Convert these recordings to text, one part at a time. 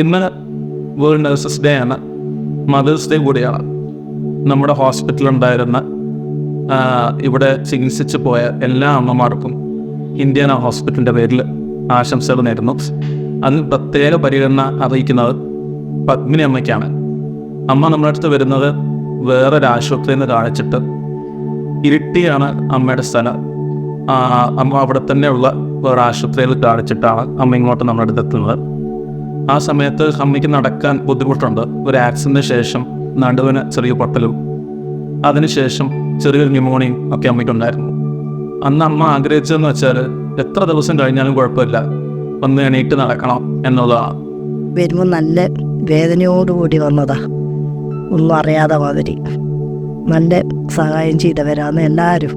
ഇന്ന് world nurses day ആണ്. Mother's day കൂടിയാണ്. നമ്മുടെ ഹോസ്പിറ്റലുണ്ടായിരുന്ന ഇവിടെ ചികിത്സിച്ച് പോയ എല്ലാ അമ്മമാർക്കും ഇന്ത്യൻ ഹോസ്പിറ്റലിന്റെ പേരിൽ ആശംസകൾ നേരുന്നു. അതിന് പ്രത്യേക പരിഗണന അറിയിക്കുന്നത് പത്മിനി അമ്മയ്ക്കാണ്. അമ്മ നമ്മുടെ അടുത്ത് വരുന്നത് വേറൊരു ആശുപത്രിയിൽ നിന്ന് കാണിച്ചിട്ട് ഇരിട്ടിയാണ് അമ്മയുടെ സ്ഥലം. അമ്മ അവിടെ തന്നെയുള്ള വേറെ ആശുപത്രിയിൽ കാണിച്ചിട്ടാണ് അമ്മ ഇങ്ങോട്ട് നമ്മുടെ അടുത്ത് എത്തുന്നത്. ആ സമയത്ത് ഹമ്മിക്ക് നടക്കാൻ ബുദ്ധിമുട്ടുണ്ട്. ഒരു ആക്സിഡന്റ് ശേഷം നടുവിന് ചെറിയ പൊട്ടലും. അതിനുശേഷം ചെറിയൊരു ന്യൂമോണിയും ഒക്കെ അമ്മയ്ക്കുണ്ടായിരുന്നു അന്ന് അമ്മ ആഗ്രഹിച്ചതെന്ന് വെച്ചാൽ എത്ര ദിവസം കഴിഞ്ഞാലും കുഴപ്പമില്ല. ഒന്ന് എണീറ്റ് നടക്കണം എന്നുള്ളതാണ് വരുമ്പോൾ നല്ല വേദനയോടുകൂടി വന്നതാ. ഒന്നും അറിയാതെ മാതിരി. നല്ല സഹായം ചെയ്തവരാണ് എല്ലാവരും.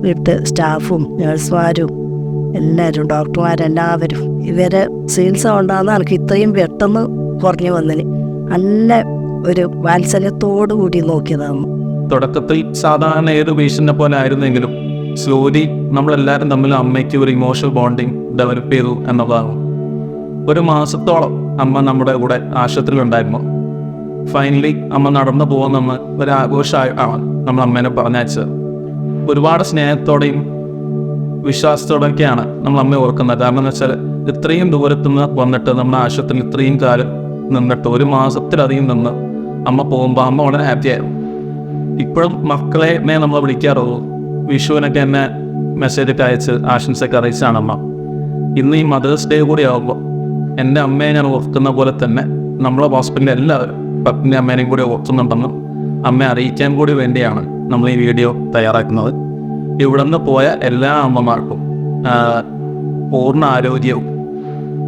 വീട്ട് സ്റ്റാഫും നഴ്സുമാരും എല്ലാവരും ഡോക്ടർമാരെല്ലാവരും ഇവരെ ചികിത്സ കൊണ്ടാന്ന് എനിക്ക് ഇത്രയും പെട്ടെന്ന് കുറഞ്ഞു വന്നിന്. നല്ല ഒരു വാത്സല്യത്തോടു കൂടി നോക്കിയതാണ്. തുടക്കത്തിൽ സാധാരണ ഏത് പേഷ്യന്റിനെ പോലെ ആയിരുന്നെങ്കിലും സ്ലോലി നമ്മളെല്ലാവരും തമ്മിൽ അമ്മയ്ക്ക് ഒരു ഇമോഷണൽ ബോണ്ടിങ് ഡെവലപ്പ് ചെയ്തു എന്നുള്ളതാണ്. ഒരു മാസത്തോളം അമ്മ നമ്മുടെ കൂടെ ആശുപത്രിയിൽ ഉണ്ടായിരുന്നു ഫൈനലി അമ്മ നടന്നു പോകുന്നെന്ന് ഒരു ആഘോഷമായി ആണ് നമ്മൾ അമ്മേനെ പറഞ്ഞയച്ചത്. ഒരുപാട് സ്നേഹത്തോടെയും വിശ്വാസത്തോടെയൊക്കെയാണ് നമ്മൾ അമ്മയെ ഓർക്കുന്നത്. കാരണം എന്ന് വെച്ചാൽ ഇത്രയും ദൂരത്തുനിന്ന് വന്നിട്ട് നമ്മുടെ ആശുപത്രിയിൽ ഇത്രയും കാലം നിന്നിട്ട് ഒരു മാസത്തിലധികം നിന്ന് അമ്മ പോകുമ്പോൾ അമ്മ വളരെ ഹാപ്പി ആയിരുന്നു. ഇപ്പോഴും മക്കളെ മേ നമ്മൾ വിളിക്കാറുള്ളൂ. വിഷുവിനൊക്കെ എന്നെ മെസ്സേജ് ഒക്കെ അയച്ച് ആശംസയൊക്കെ അറിയിച്ചാണ് അമ്മ. ഇന്ന് ഈ മദേഴ്സ് ഡേ കൂടി ആകുമ്പോൾ എന്റെ അമ്മയെ ഞാൻ ഓർക്കുന്ന പോലെ തന്നെ നമ്മളെ ഹോസ്പിറ്റലിൽ എല്ലാവരും പത്നി അമ്മേനെയും കൂടി ഓർക്കുന്നുണ്ടെന്നും അമ്മയെ അറിയിക്കാൻ കൂടി വേണ്ടിയാണ് നമ്മൾ ഈ വീഡിയോ തയ്യാറാക്കുന്നത്. ഇവിടെ നിന്ന് പോയ എല്ലാ അമ്മമാർക്കും പൂർണ ആരോഗ്യവും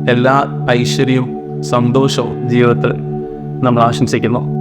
എല്ലാ ഐശ്വര്യവും സന്തോഷവും ജീവിതത്തിൽ നമ്മൾ ആശംസിക്കുന്നു.